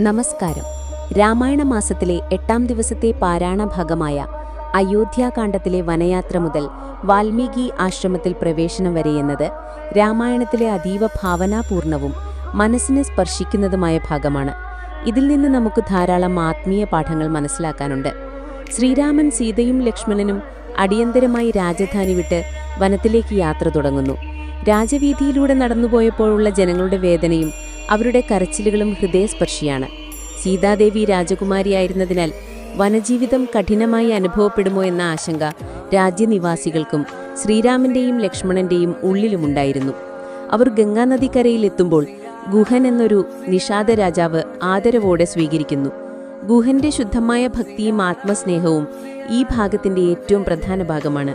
നമസ്കാരം. രാമായണ മാസത്തിലെ എട്ടാം ദിവസത്തെ പാരായണ ഭാഗമായ അയോധ്യാകാന്ഡത്തിലെ വനയാത്ര മുതൽ വാൽമീകി ആശ്രമത്തിൽ പ്രവേശനം വരെയെന്നത് രാമായണത്തിലെ അതീവ ഭാവനാപൂർണവും മനസ്സിനെ സ്പർശിക്കുന്നതുമായ ഭാഗമാണ്. ഇതിൽ നിന്ന് നമുക്ക് ധാരാളം ആത്മീയ പാഠങ്ങൾ മനസ്സിലാക്കാനുണ്ട്. ശ്രീരാമൻ സീതയും ലക്ഷ്മണനും അടിയന്തരമായി രാജധാനി വിട്ട് വനത്തിലേക്ക് യാത്ര തുടങ്ങുന്നു. രാജവീതിയിലൂടെ നടന്നുപോയപ്പോഴുള്ള ജനങ്ങളുടെ വേദനയും അവരുടെ കരച്ചിലുകളും ഹൃദയസ്പർശിയാണ്. സീതാദേവി രാജകുമാരിയായിരുന്നതിനാൽ വനജീവിതം കഠിനമായി അനുഭവപ്പെടുമോ എന്ന ആശങ്ക രാജ്യനിവാസികൾക്കും ശ്രീരാമന്റെയും ലക്ഷ്മണന്റെയും ഉള്ളിലുമുണ്ടായിരുന്നു. അവർ ഗംഗാനദിക്കരയിൽ എത്തുമ്പോൾ ഗുഹൻ എന്നൊരു നിഷാദ രാജാവ് ആദരവോടെ സ്വീകരിക്കുന്നു. ഗുഹന്റെ ശുദ്ധമായ ഭക്തിയും ആത്മസ്നേഹവും ഈ ഭാഗത്തിന്റെ ഏറ്റവും പ്രധാന ഭാഗമാണ്.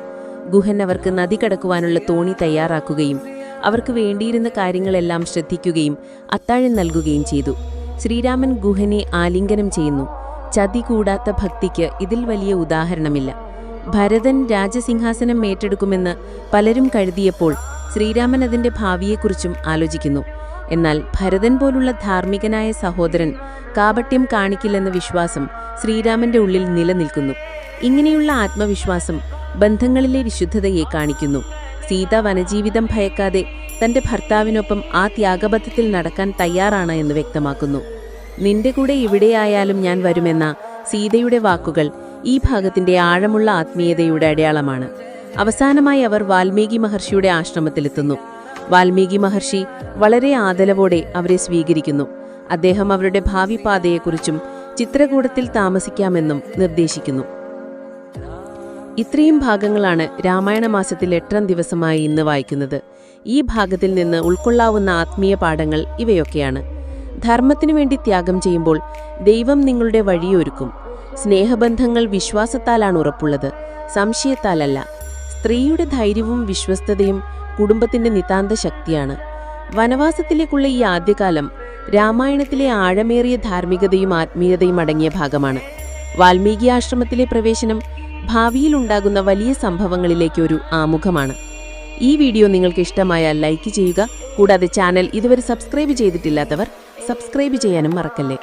ഗുഹൻ അവർക്ക് നദി കടക്കുവാനുള്ള തോണി തയ്യാറാക്കുകയും അവർക്ക് വേണ്ടിയിരുന്ന കാര്യങ്ങളെല്ലാം ശ്രദ്ധിക്കുകയും അത്താഴം നൽകുകയും ചെയ്തു. ശ്രീരാമൻ ഗുഹനെ ആലിംഗനം ചെയ്യുന്നു. ചതി കൂടാത്ത ഭക്തിക്ക് ഇതിൽ വലിയ ഉദാഹരണമില്ല. ഭരതൻ രാജസിംഹാസനം ഏറ്റെടുക്കുമെന്ന് പലരും കരുതിയപ്പോൾ ശ്രീരാമൻ അതിന്റെ ഭാവിയെക്കുറിച്ചും ആലോചിക്കുന്നു. എന്നാൽ ഭരതൻ പോലുള്ള ധാർമ്മികനായ സഹോദരൻ കാപട്യം കാണിക്കില്ലെന്ന വിശ്വാസം ശ്രീരാമന്റെ ഉള്ളിൽ നിലനിൽക്കുന്നു. ഇങ്ങനെയുള്ള ആത്മവിശ്വാസം ബന്ധങ്ങളിലെ വിശുദ്ധതയെ കാണിക്കുന്നു. സീത വനജീവിതം ഭയക്കാതെ തന്റെ ഭർത്താവിനൊപ്പം ആ ത്യാഗബദ്ധത്തിൽ നടക്കാൻ തയ്യാറാണ് എന്ന് വ്യക്തമാക്കുന്നു. നിന്റെ കൂടെ എവിടെയായാലും ഞാൻ വരുമെന്ന സീതയുടെ വാക്കുകൾ ഈ ഭാഗത്തിന്റെ ആഴമുള്ള ആത്മീയതയുടെ അടയാളമാണ്. അവസാനമായി അവർ വാൽമീകി മഹർഷിയുടെ ആശ്രമത്തിലെത്തുന്നു. വാൽമീകി മഹർഷി വളരെ ആദരവോടെ അവരെ സ്വീകരിക്കുന്നു. അദ്ദേഹം അവരുടെ ഭാവി പാതയെക്കുറിച്ചും ചിത്രകൂടത്തിൽ താമസിക്കാമെന്നും നിർദ്ദേശിക്കുന്നു. ഇത്രയും ഭാഗങ്ങളാണ് രാമായണ മാസത്തിൽ എട്ടാം ദിവസമായി ഇന്ന് വായിക്കുന്നത്. ഈ ഭാഗത്തിൽ നിന്ന് ഉൾക്കൊള്ളാവുന്ന ആത്മീയ പാഠങ്ങൾ ഇവയൊക്കെയാണ്. ധർമ്മത്തിനു വേണ്ടി ത്യാഗം ചെയ്യുമ്പോൾ ദൈവം നിങ്ങളുടെ വഴിയൊരുക്കും. സ്നേഹബന്ധങ്ങൾ വിശ്വാസത്താലാണ് ഉറപ്പുള്ളത്. സംശയത്താലല്ല. സ്ത്രീയുടെ ധൈര്യവും വിശ്വസ്തതയും കുടുംബത്തിന്റെ നിതാന്ത ശക്തിയാണ്. വനവാസത്തിലേക്കുള്ള ഈ ആദ്യകാലം രാമായണത്തിലെ ആഴമേറിയ ധാർമ്മികതയും ആത്മീയതയും അടങ്ങിയ ഭാഗമാണ്. വാൽമീകി ആശ്രമത്തിലെ പ്രവേശനം ഭാവിയിലുണ്ടാകുന്ന വലിയ സംഭവങ്ങളിലേക്കൊരു ആമുഖമാണ്. ഈ വീഡിയോ നിങ്ങൾക്ക് ഇഷ്ടമായാൽ ലൈക്ക് ചെയ്യുക. കൂടാതെ ചാനൽ ഇതുവരെ സബ്സ്ക്രൈബ് ചെയ്തിട്ടില്ലാത്തവർ സബ്സ്ക്രൈബ് ചെയ്യാനും മറക്കല്ലേ.